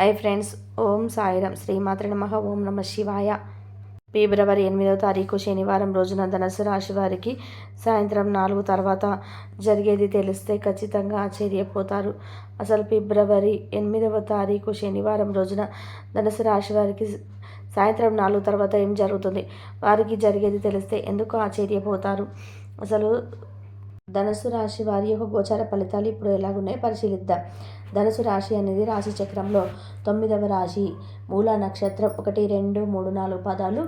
Hi friends Om Sairam. శ్రీమాత్ర నమః. ఓం నమ శివాయ. ఫిబ్రవరి ఎనిమిదవ తారీఖు శనివారం రోజున ధనసు రాశి వారికి సాయంత్రం నాలుగు తర్వాత జరిగేది తెలిస్తే ఖచ్చితంగా ఆశ్చర్యపోతారు. అసలు ఫిబ్రవరి ఎనిమిదవ తారీఖు శనివారం రోజున ధనసు రాశి వారికి సాయంత్రం నాలుగు తర్వాత ఏం జరుగుతుంది? వారికి జరిగేది తెలిస్తే ఎందుకు ఆశ్చర్యపోతారు? అసలు ధనుసు రాశి వారి యొక్క గోచార ఫలితాలు ఇప్పుడు ఎలాగున్నాయో పరిశీలిద్దాం. ధనుసు రాశి అనేది రాశి చక్రంలో తొమ్మిదవ రాశి. మూల నక్షత్రం ఒకటి రెండు మూడు నాలుగు పదాలు.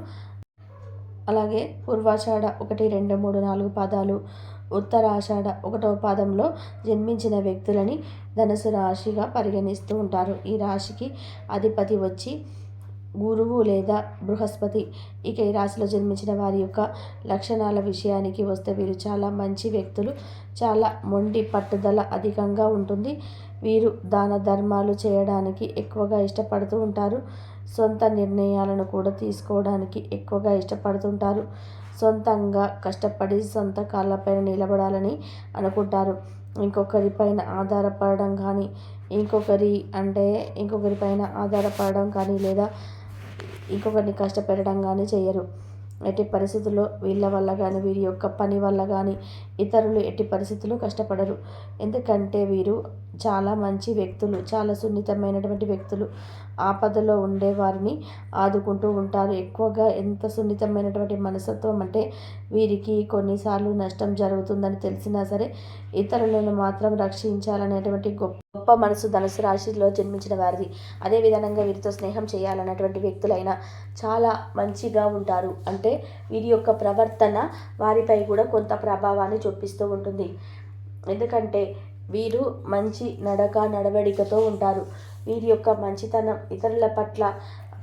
అలాగే పూర్వాషాఢ ఒకటి రెండు మూడు నాలుగు పాదాలు. ఉత్తరాషాఢ ఒకటవ పాదంలో జన్మించిన వ్యక్తులని ధనుసు రాశిగా పరిగణిస్తూ ఉంటారు. ఈ రాశికి అధిపతి వచ్చి గురువు లేదా బృహస్పతి. ఇక ఈ రాశిలో జన్మించిన వారి యొక్క లక్షణాల విషయానికి వస్తే వీరు చాలా మంచి వ్యక్తులు చాలా మొండి పట్టుదల అధికంగా ఉంటుంది. వీరు దాన ధర్మాలు చేయడానికి ఎక్కువగా ఇష్టపడుతూ ఉంటారు. సొంత నిర్ణయాలను కూడా తీసుకోవడానికి ఎక్కువగా ఇష్టపడుతుంటారు సొంతంగా కష్టపడి సొంత కాళ్ళపైన నిలబడాలని అనుకుంటారు. ఇంకొకరిపైన ఆధారపడడం కానీ ఇంకొకరి అంటే ఇంకొకరిపైన ఆధారపడడం కానీ లేదా ఇంకొకరిని కష్టపెట్టడం కానీ చేయరు ఎట్టి పరిస్థితుల్లో వీళ్ళ వల్ల కానీ వీరి యొక్క పని వల్ల కానీ ఇతరులు ఎట్టి పరిస్థితుల్లో కష్టపడరు. ఎందుకంటే వీరు చాలా మంచి వ్యక్తులు చాలా సున్నితమైనటువంటి వ్యక్తులు. ఆపదలో ఉండే వారిని ఆదుకుంటూ ఉంటారు. ఎక్కువగా ఎంత సున్నితమైనటువంటి మనస్తత్వం అంటే వీరికి కొన్నిసార్లు నష్టం జరుగుతుందని తెలిసినా సరే ఇతరులను మాత్రం రక్షించాలనేటువంటి గొప్ప గొప్ప మనసు ధనుసు రాశిలో జన్మించిన వారిది. అదే విధంగా వీరితో స్నేహం చేయాలన్నటువంటి వ్యక్తులైనా చాలా మంచిగా ఉంటారు. అంటే వీరి యొక్క ప్రవర్తన వారిపై కూడా కొంత ప్రభావాన్ని చూపిస్తూ ఉంటుంది. ఎందుకంటే వీరు మంచి నడక నడవడికతో ఉంటారు. వీరి యొక్క మంచితనం ఇతరుల పట్ల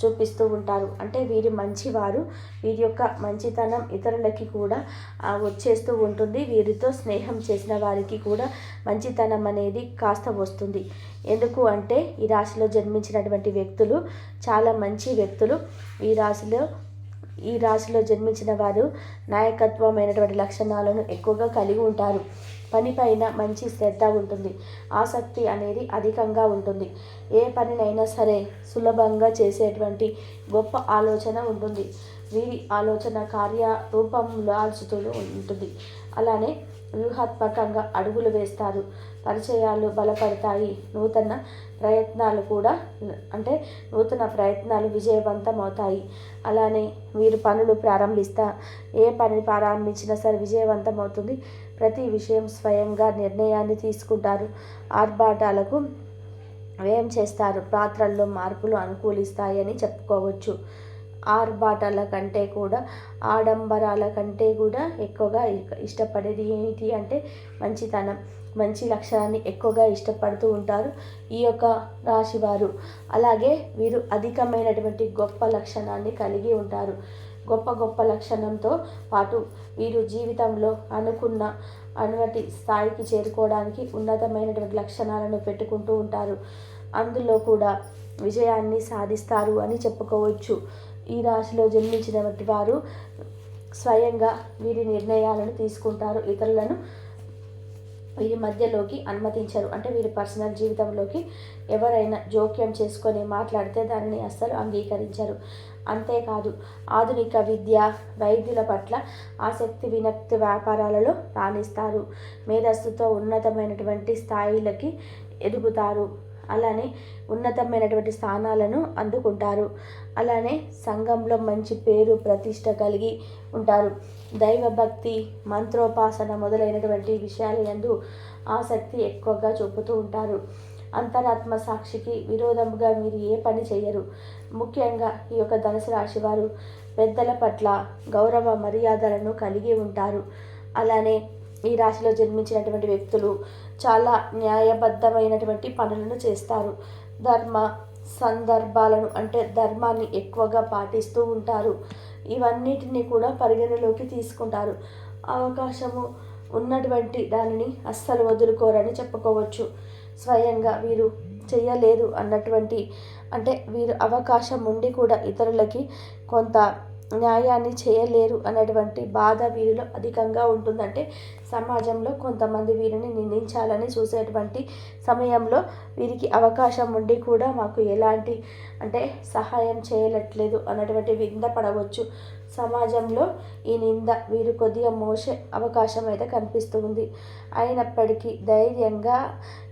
చూపిస్తూ ఉంటారు. అంటే వీరి మంచివారు వీరి యొక్క మంచితనం ఇతరులకి కూడా వచ్చేస్తూ ఉంటుంది. వీరితో స్నేహం చేసిన వారికి కూడా మంచితనం అనేది కాస్త వస్తుంది. ఎందుకు అంటే ఈ రాశిలో జన్మించినటువంటి వ్యక్తులు చాలా మంచి వ్యక్తులు. ఈ రాశిలో ఈ రాశిలో జన్మించిన వారు నాయకత్వమైనటువంటి లక్షణాలను ఎక్కువగా కలిగి ఉంటారు. పనిపైన మంచి శ్రద్ధ ఉంటుంది. ఆసక్తి అనేది అధికంగా ఉంటుంది. ఏ పనినైనా సరే సులభంగా చేసేటువంటి గొప్ప ఆలోచన ఉంటుంది. వీరి ఆలోచన కార్య రూపంలో ఆల్చుతూ ఉంటుంది. అలానే వ్యూహాత్మకంగా అడుగులు వేస్తారు. పరిచయాలు బలపడతాయి. నూతన ప్రయత్నాలు కూడా అంటే నూతన ప్రయత్నాలు విజయవంతం అవుతాయి అలానే వీరు పనులు ప్రారంభిస్తా ఏ పని ప్రారంభించినా సరే విజయవంతం అవుతుంది ప్రతి విషయం స్వయంగా నిర్ణయాన్ని తీసుకుంటారు. ఆర్భాటాలకు వ్యయం చేస్తారు. పాత్రల్లో మార్పులు అనుకూలిస్తాయని చెప్పుకోవచ్చు. ఆర్భాటాల కంటే కూడా ఆడంబరాల కంటే కూడా ఎక్కువగా ఇష్టపడేది ఏమిటి అంటే మంచితనం. మంచి లక్షణాన్ని ఎక్కువగా ఇష్టపడుతూ ఉంటారు ఈ యొక్క రాశివారు. అలాగే వీరు అధికమైనటువంటి గొప్ప లక్షణాన్ని కలిగి ఉంటారు. గొప్ప గొప్ప లక్షణంతో పాటు వీరు జీవితంలో అనుకున్న అనుమతి స్థాయికి చేరుకోవడానికి ఉన్నతమైనటువంటి లక్షణాలను పెట్టుకుంటూ ఉంటారు. అందులో కూడా విజయాన్ని సాధిస్తారు అని చెప్పుకోవచ్చు. ఈ రాశిలో జన్మించినటువంటి వారు స్వయంగా వీరి నిర్ణయాలను తీసుకుంటారు. ఇతరులను వీరి మధ్యలోకి అనుమతించరు. అంటే వీరి పర్సనల్ జీవితంలోకి ఎవరైనా జోక్యం చేసుకొని మాట్లాడితే దానిని అస్సలు అంగీకరించరు. అంతేకాదు ఆధునిక విద్య వైద్యుల పట్ల ఆసక్తి వినక్తి వ్యాపారాలలో రాణిస్తారు. మేధస్సుతో ఉన్నతమైనటువంటి స్థాయిలకి ఎదుగుతారు. అలానే ఉన్నతమైనటువంటి స్థానాలను అందుకుంటారు. అలానే సంఘంలో మంచి పేరు ప్రతిష్ట కలిగి ఉంటారు. దైవభక్తి మంత్రోపాసన మొదలైనటువంటి విషయాల ఎందు ఆసక్తి ఎక్కువగా చూపుతూ ఉంటారు. అంతరాత్మ సాక్షికి విరోధముగా మీరు ఏ పని చేయరు ముఖ్యంగా ఈ యొక్క ధనుసు రాశి వారు పెద్దల పట్ల గౌరవ మర్యాదలను కలిగి ఉంటారు. అలానే ఈ రాశిలో జన్మించినటువంటి వ్యక్తులు చాలా న్యాయబద్ధమైనటువంటి పనులను చేస్తారు. ధర్మ సందర్భాలను అంటే ధర్మాన్ని ఎక్కువగా పాటిస్తూ ఉంటారు. ఇవన్నిటిని కూడా పరిగణలోకి తీసుకుంటారు. అవకాశము ఉన్నటువంటి దానిని అస్సలు వదులుకోరని చెప్పుకోవచ్చు. స్వయంగా వీరు చేయలేదు అన్నటువంటి అంటే వీరు అవకాశం ఉండి కూడా ఇతరులకి కొంత న్యాయాన్ని చేయలేరు అనేటువంటి బాధ వీరిలో అధికంగా ఉంటుందంటే సమాజంలో కొంతమంది వీరిని నిందించాలని చూసేటువంటి సమయంలో వీరికి అవకాశం ఉండి కూడా మాకు ఎలాంటి అంటే సహాయం చేయట్లేదు అన్నటువంటి వింద పడవచ్చు. సమాజంలో ఈ నింద వీరు కొద్దిగా మోసే అవకాశం అయితే కనిపిస్తుంది. అయినప్పటికీ ధైర్యంగా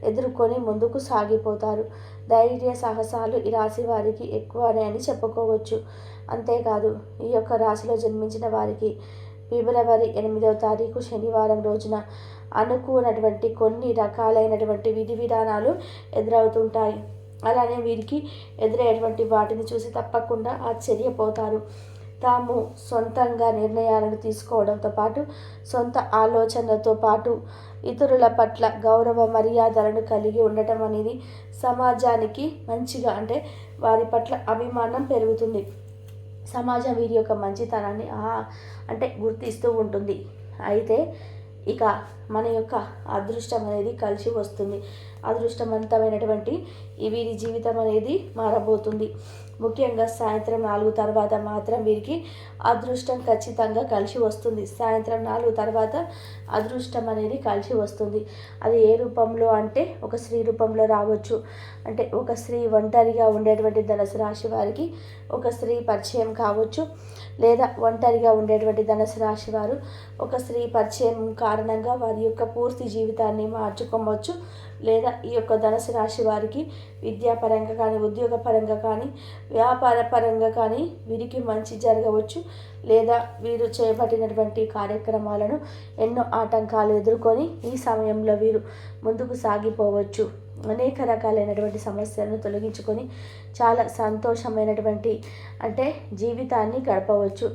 ఎదుర్కొని ముందుకు సాగిపోతారు. ధైర్య సాహసాలు ఈ రాశి వారికి ఎక్కువనే అని చెప్పుకోవచ్చు. అంతేకాదు ఈ యొక్క రాశిలో జన్మించిన వారికి ఫిబ్రవరి ఎనిమిదవ తారీఖు శనివారం రోజున అనుకున్నటువంటి కొన్ని రకాలైనటువంటి విధి విధానాలు ఎదురవుతుంటాయి. అలానే వీరికి ఎదురయ్యేటువంటి వాటిని చూసి తప్పకుండా ఆశ్చర్యపోతారు. తాము సొంతంగా నిర్ణయాలను తీసుకోవడంతో పాటు సొంత ఆలోచనలతో పాటు ఇతరుల పట్ల గౌరవ మర్యాదలను కలిగి ఉండటం అనేది సమాజానికి మంచిగా అంటే వారి పట్ల అభిమానం పెరుగుతుంది. సమాజం వీరి యొక్క మంచితనాన్ని అంటే గుర్తిస్తూ ఉంటుంది. అయితే ఇక మన యొక్క అదృష్టం అనేది కలిసి వస్తుంది. అదృష్టవంతమైనటువంటి వీరి జీవితం అనేది మారబోతుంది. ముఖ్యంగా సాయంత్రం నాలుగు తర్వాత మాత్రం వీరికి అదృష్టం ఖచ్చితంగా కలిసి వస్తుంది. సాయంత్రం నాలుగు తర్వాత అదృష్టం అనేది కలిసి వస్తుంది. అది ఏ రూపంలో అంటే ఒక స్త్రీ రూపంలో రావచ్చు. అంటే ఒక స్త్రీ ఒంటరిగా ఉండేటువంటి ధనుసు రాశి వారికి ఒక స్త్రీ పరిచయం కావచ్చు. లేదా ఒంటరిగా ఉండేటువంటి ధనుసు రాశి వారు ఒక స్త్రీ పరిచయం కారణంగా వారి యొక్క పూర్తి జీవితాన్ని మార్చుకోవచ్చు. లేదా ఈ యొక్క ధనుసు రాశి వారికి విద్యాపరంగా కానీ ఉద్యోగపరంగా కానీ వ్యాపార పరంగా కానీ వీరికి మంచి జరగవచ్చు. లేదా వీరు చేపట్టినటువంటి కార్యక్రమాలను ఎన్నో ఆటంకాలు ఎదుర్కొని ఈ సమయంలో వీరు ముందుకు సాగిపోవచ్చు. అనేక రకాలైనటువంటి సమస్యలను తొలగించుకొని చాలా సంతోషమైనటువంటి అంటే జీవితాన్ని గడపవచ్చు.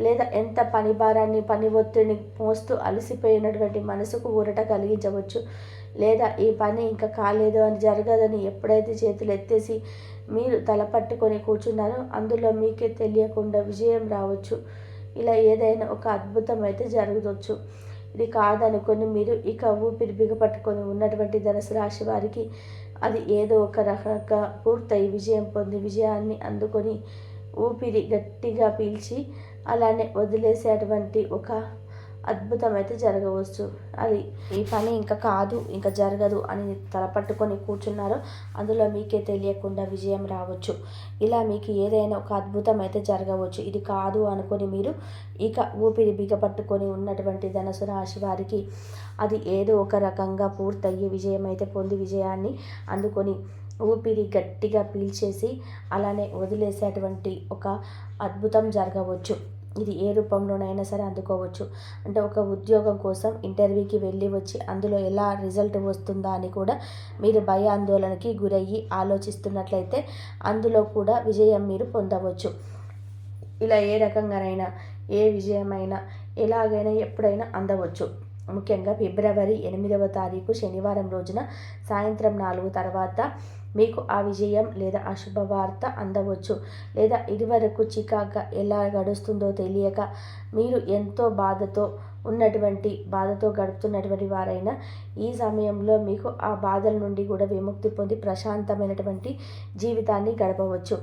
లేదా ఎంత పని భారాన్ని పని ఒత్తిడిని మోస్తూ అలసిపోయినటువంటి మనసుకు ఊరట కలిగించవచ్చు. లేదా ఈ పని ఇంకా కాలేదు అని జరగదని ఎప్పుడైతే చేతులు ఎత్తేసి మీరు తల పట్టుకొని కూర్చున్నారో అందులో మీకే తెలియకుండా విజయం రావచ్చు. ఇలా ఏదైనా ఒక అద్భుతం అయితే జరగవచ్చు. ఇది కాదనుకొని మీరు ఇక ఊపిరి బిగపట్టుకొని ఉన్నటువంటి ధనుసు రాశి వారికి అది ఏదో ఒక రకంగా పూర్తయి విజయం పొంది విజయాన్ని అందుకొని ఊపిరి గట్టిగా పీల్చి అలానే వదిలేసేటువంటి ఒక అద్భుతం అయితే జరగవచ్చు. అది ఈ పని ఇంకా కాదు ఇంకా జరగదు అని తలపట్టుకొని కూర్చున్నారో. అందులో మీకే తెలియకుండా విజయం రావచ్చు. ఇలా మీకు ఏదైనా ఒక అద్భుతం అయితే జరగవచ్చు. ఇది కాదు అనుకొని మీరు ఇక ఊపిరి బిగపట్టుకొని ఉన్నటువంటి ధనసు రాశి వారికి అది ఏదో ఒక రకంగా పూర్తయ్యి విజయం అయితే పొంది విజయాన్ని అందుకొని ఊపిరి గట్టిగా పీల్చేసి అలానే వదిలేసేటువంటి ఒక అద్భుతం జరగవచ్చు. ఇది ఏ రూపంలోనైనా సరే అందుకోవచ్చు. అంటే ఒక ఉద్యోగం కోసం ఇంటర్వ్యూకి వెళ్ళి వచ్చి అందులో ఎలా రిజల్ట్ వస్తుందా అని కూడా మీరు భయాందోళనకి గురయ్యి ఆలోచిస్తున్నట్లయితే అందులో కూడా విజయం మీరు పొందవచ్చు. ఇలా ఏ రకంగానైనా ఏ విజయమైనా ఎలాగైనా ఎప్పుడైనా అందవచ్చు. ముఖ్యంగా ఫిబ్రవరి ఎనిమిదవ తారీఖు శనివారం రోజున సాయంత్రం నాలుగు తర్వాత మీకు ఆ విజయం లేదా ఆ శుభవార్త అందవచ్చు. లేదా ఇదివరకు చికాగా ఎలా గడుస్తుందో తెలియక మీరు ఎంతో బాధతో ఉన్నటువంటి బాధతో గడుపుతున్నటువంటి వారైనా ఈ సమయంలో మీకు ఆ బాధల నుండి కూడా విముక్తి పొంది ప్రశాంతమైనటువంటి జీవితాన్ని గడపవచ్చు.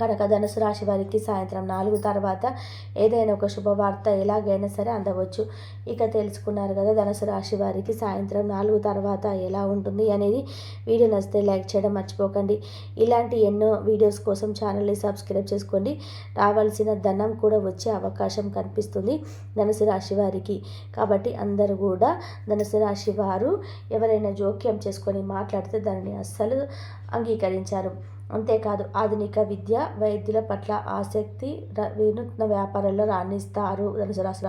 కనుక ధనుసు రాశి వారికి సాయంత్రం నాలుగు తర్వాత ఏదైనా ఒక శుభవార్త ఎలాగైనా సరే అందవచ్చు. ఇక తెలుసుకున్నారు కదా ధనుసు రాశి వారికి సాయంత్రం నాలుగు తర్వాత ఎలా ఉంటుంది అనేది. వీడియో నచ్చితే లైక్ చేయడం మర్చిపోకండి. ఇలాంటి ఎన్నో వీడియోస్ కోసం ఛానల్ని సబ్స్క్రైబ్ చేసుకోండి. రావాల్సిన ధనం కూడా వచ్చే అవకాశం కనిపిస్తుంది ధనుసు రాశి వారికి. కాబట్టి అందరూ కూడా ధనుసు రాశి వారు ఎవరైనా జోక్యం చేసుకొని మాట్లాడితే దానిని అస్సలు అంగీకరించారు. అంతేకాదు ఆధునిక విద్య వైద్యుల పట్ల ఆసక్తి వినూత్న వ్యాపారాల్లో రాణిస్తారు. ధనుసు రాశి